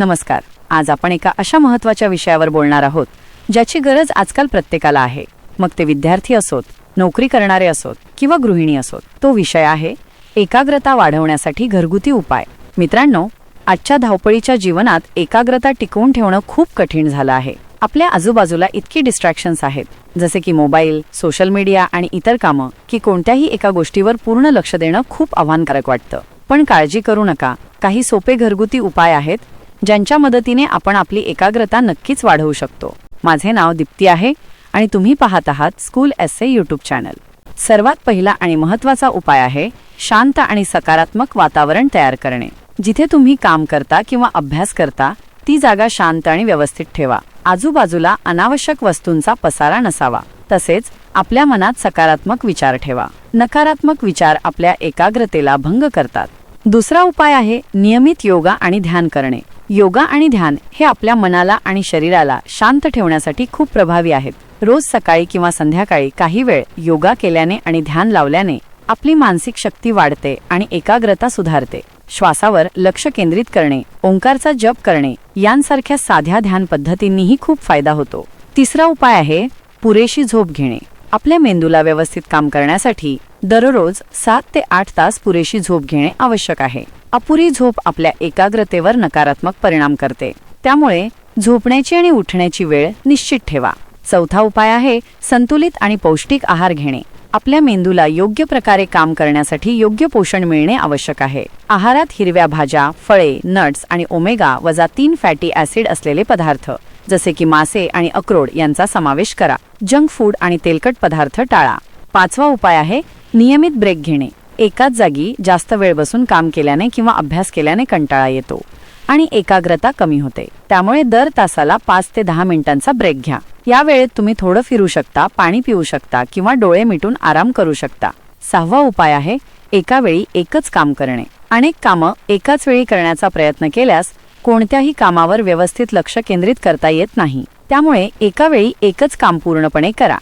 नमस्कार. आज आपण एका अशा महत्त्वाच्या विषयावर बोलणार आहोत ज्याची गरज आजकाल प्रत्येकाला आहे. मग ते विद्यार्थी असोत नोकरी करणारे असोत किंवा गृहिणी असोत तो विषय आहे एकाग्रता वाढवण्यासाठी घरगुती उपाय. मित्रांनो आजच्या धावपळीच्या जीवनात एकाग्रता टिकवून ठेवणं खूप कठीण झालं आहे. आपल्या आजूबाजूला इतकी डिस्ट्रॅक्शन्स आहेत जसे की मोबाईल सोशल मीडिया आणि इतर कामं की कोणत्याही एका गोष्टीवर पूर्ण लक्ष देणं खूप आव्हानकारक वाटतं. पण काळजी करू नका. काही सोपे घरगुती उपाय आहेत ज्यांच्या मदतीने आपण आपली एकाग्रता नक्कीच वाढवू शकतो. माझे नाव दीप्ती आहे आणि तुम्ही पाहत आहात school S A YouTube channel. सर्वात पहिला आणि महत्त्वाचा उपाय आहे शांत आणि सकारात्मक वातावरण तयार करणे. जिथे तुम्ही काम करता किंवा अभ्यास करता ती जागा शांत आणि व्यवस्थित ठेवा. आजूबाजूला अनावश्यक वस्तूंचा पसारा नसावा. तसेच आपल्या मनात सकारात्मक विचार ठेवा. नकारात्मक विचार आपल्या एकाग्रतेला भंग करतात. दुसरा उपाय आहे नियमित योगा आणि ध्यान करणे. योगा आणि ध्यान हे आपल्या मनाला आणि शरीराला शांत ठेवण्यासाठी खूप प्रभावी आहेत. रोज सकाळी किंवा संध्याकाळी काही वेळ योगा केल्याने आणि ध्यान लावल्याने आपली मानसिक शक्ती वाढते आणि एकाग्रता सुधारते. श्वासावर लक्ष केंद्रित करणे ओंकारचा जप करणे यांसारख्या साध्या ध्यान पद्धतींनीही खूप फायदा होतो. तिसरा उपाय आहे पुरेशी झोप घेणे. आपल्या मेंदूला व्यवस्थित काम करण्यासाठी दररोज सात ते आठ तास पुरेशी झोप घेणे आवश्यक आहे. अपुरी झोप आपल्या एकाग्रतेवर नकारात्मक परिणाम करते. त्यामुळे झोपण्याची आणि उठण्याची वेळ निश्चित ठेवा. चौथा उपाय आहे संतुलित आणि पौष्टिक आहार घेणे. आपल्या मेंदूला योग्य प्रकारे काम करण्यासाठी योग्य पोषण मिळणे आवश्यक आहे. आहारात हिरव्या भाज्या फळे नट्स आणि ओमेगा वजा तीन फॅटी ऍसिड असलेले पदार्थ. जसे की मासे आणि अक्रोड यांचा समावेश करा. जंक फूड आणि तेलकट पदार्थ टाळा. पाचवा उपाय आहे नियमित ब्रेक घेणे. एकाच जागी जास्त वेळ बसून काम केल्याने किंवा अभ्यास केल्याने कंटाळा येतो आणि एकाग्रता कमी होते. त्यामुळे दर तासाला पाच ते दहा मिनिटांचा ब्रेक घ्या. या वेळेत तुम्ही थोडं फिरू शकता पाणी पिऊ शकता किंवा डोळे मिटून आराम करू शकता. सहावा उपाय आहे एका वेळी एकच काम करणे. अनेक कामं एकाच वेळी करण्याचा प्रयत्न केल्यास कोणत्याही कामावर व्यवस्थित लक्ष केंद्रित करता येत नाही. त्यामुळे एका वेळी एकच काम पूर्णपणे करा.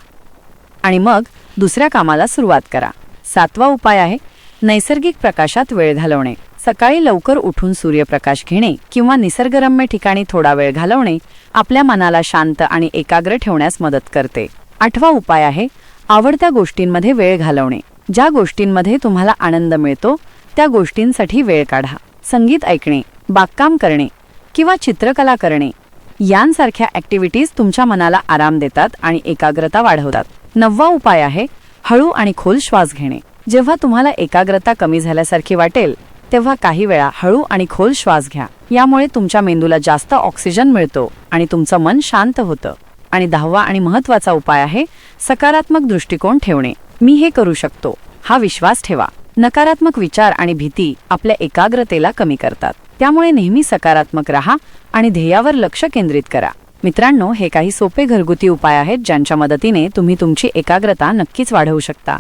आणि मग दुसऱ्या कामाला सुरुवात करा. सातवा उपाय आहे नैसर्गिक प्रकाशात वेळ घालवणे. सकाळी लवकर उठून सूर्यप्रकाश घेणे किंवा निसर्गरम्य ठिकाणी थोडा वेळ घालवणे आपल्या मनाला शांत आणि एकाग्र ठेवण्यास मदत करते. आठवा उपाय आहे आवडत्या गोष्टींमध्ये वेळ घालवणे. ज्या गोष्टींमध्ये तुम्हाला आनंद मिळतो त्या गोष्टींसाठी वेळ काढा. संगीत ऐकणे. बागकाम करणे किंवा चित्रकला करणे यांसारख्या ॲक्टिव्हिटीज तुमच्या मनाला आराम देतात आणि एकाग्रता वाढवतात. नववा उपाय आहे हळू आणि खोल श्वास घेणे. जेव्हा तुम्हाला एकाग्रता कमी झाल्यासारखी वाटेल तेव्हा काही वेळा हळू आणि खोल श्वास घ्या. यामुळे तुमच्या मेंदूला जास्त ऑक्सिजन मिळतो आणि तुमचं मन शांत होतं. आणि दहावा आणि महत्त्वाचा उपाय आहे सकारात्मक दृष्टिकोन ठेवणे. मी हे करू शकतो. हा विश्वास ठेवा. नकारात्मक विचार आणि भीती आपल्या एकाग्रतेला कमी करतात. त्यामुळे नेहमी सकारात्मक राहा आणि ध्येयावर लक्ष केंद्रित करा. मित्रांनो हे काही सोपे घरगुती उपाय आहेत ज्यांच्या मदतीने तुम्ही तुमची एकाग्रता नक्कीच वाढवू शकता.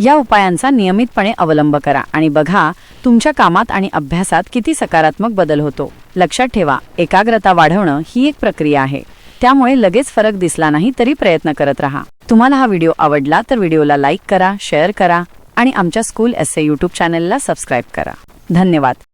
या उपायांचा नियमितपणे अवलंब करा आणि बघा तुमच्या कामात आणि अभ्यासात किती सकारात्मक बदल होतो. लक्षात ठेवा एकाग्रता वाढवणं ही एक प्रक्रिया आहे. त्यामुळे लगेच फरक दिसला नाही तरी प्रयत्न करत राहा. तुम्हाला हा व्हिडिओ आवडला तर व्हिडिओला लाईक करा शेअर करा आणि आमच्या स्कूल एस ए यूट्यूब चॅनलला सबस्क्राईब करा. धन्यवाद.